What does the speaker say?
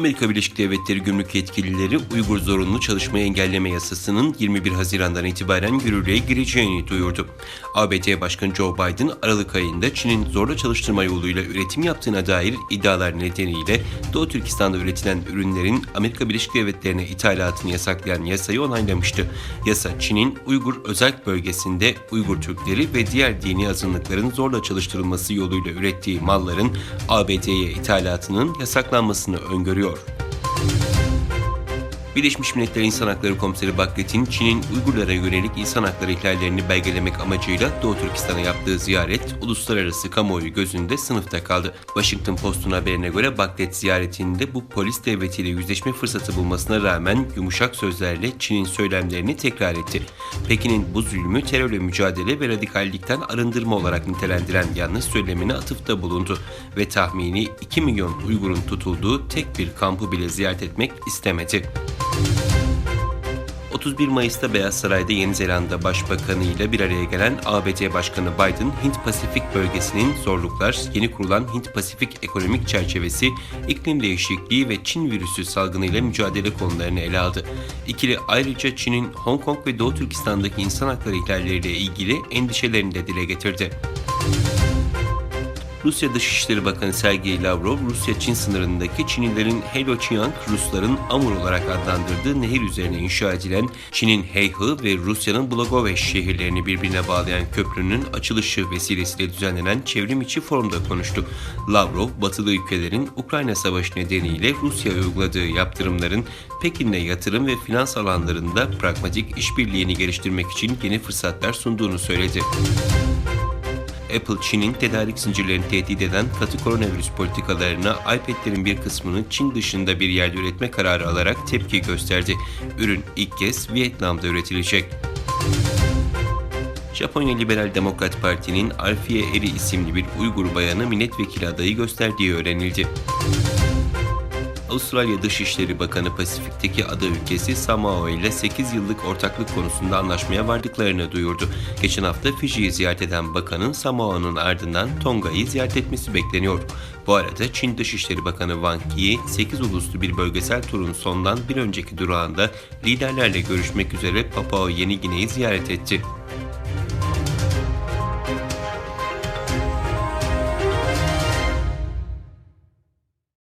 Amerika Birleşik Devletleri gümrük yetkilileri Uygur zorunlu çalışmayı engelleme yasasının 21 Haziran'dan itibaren yürürlüğe gireceğini duyurdu. ABD Başkanı Joe Biden Aralık ayında Çin'in zorla çalıştırma yoluyla üretim yaptığına dair iddialar nedeniyle Doğu Türkistan'da üretilen ürünlerin Amerika Birleşik Devletleri'ne ithalatını yasaklayan yasayı onaylamıştı. Yasa Çin'in Uygur özel bölgesinde Uygur Türkleri ve diğer dini azınlıkların zorla çalıştırılması yoluyla ürettiği malların ABD'ye ithalatının yasaklanmasını öngörüyor. mayor. Birleşmiş Milletler İnsan Hakları Komiseri Bakret'in Çin'in Uygurlara yönelik insan hakları ihlallerini belgelemek amacıyla Doğu Türkistan'a yaptığı ziyaret uluslararası kamuoyu gözünde sınıfta kaldı. Washington Post'un haberine göre Bakret ziyaretinde bu polis devletiyle yüzleşme fırsatı bulmasına rağmen yumuşak sözlerle Çin'in söylemlerini tekrar etti. Pekin'in bu zulmü terörle mücadele ve radikallikten arındırma olarak nitelendiren yanlış söylemine atıfta bulundu ve tahmini 2 milyon Uygur'un tutulduğu tek bir kampı bile ziyaret etmek istemedi. 31 Mayıs'ta Beyaz Saray'da Yeni Zelanda Başbakanı ile bir araya gelen ABD Başkanı Biden, Hint-Pasifik bölgesinin zorluklar, yeni kurulan Hint-Pasifik ekonomik çerçevesi, iklim değişikliği ve Çin virüsü salgını ile mücadele konularını ele aldı. İkili ayrıca Çin'in Hong Kong ve Doğu Türkistan'daki insan hakları ihlalleriyle ilgili endişelerini de dile getirdi. Rusya Dışişleri Bakanı Sergey Lavrov, Rusya-Çin sınırındaki Çinlilerin Heilongjiang, Rusların Amur olarak adlandırdığı nehir üzerine inşa edilen Çin'in Heihe ve Rusya'nın Blagoveş şehirlerini birbirine bağlayan köprünün açılışı vesilesiyle düzenlenen çevrim içi forumda konuştu. Lavrov, batılı ülkelerin Ukrayna Savaşı nedeniyle Rusya'ya uyguladığı yaptırımların Pekin'le yatırım ve finans alanlarında pragmatik işbirliğini geliştirmek için yeni fırsatlar sunduğunu söyledi. Apple, Çin'in tedarik zincirlerini tehdit eden katı koronavirüs politikalarına iPad'lerin bir kısmını Çin dışında bir yerde üretme kararı alarak tepki gösterdi. Ürün ilk kez Vietnam'da üretilecek. Japonya Liberal Demokrat Parti'nin Alfiye Eri isimli bir Uygur bayanı milletvekili adayı gösterdiği öğrenildi. Avustralya Dışişleri Bakanı Pasifik'teki ada ülkesi Samoa ile 8 yıllık ortaklık konusunda anlaşmaya vardıklarını duyurdu. Geçen hafta Fiji'yi ziyaret eden bakanın Samoa'nın ardından Tonga'yı ziyaret etmesi bekleniyor. Bu arada Çin Dışişleri Bakanı Wang Yi 8 uluslu bir bölgesel turun sondan bir önceki durağında liderlerle görüşmek üzere Papua Yeni Gine'yi ziyaret etti.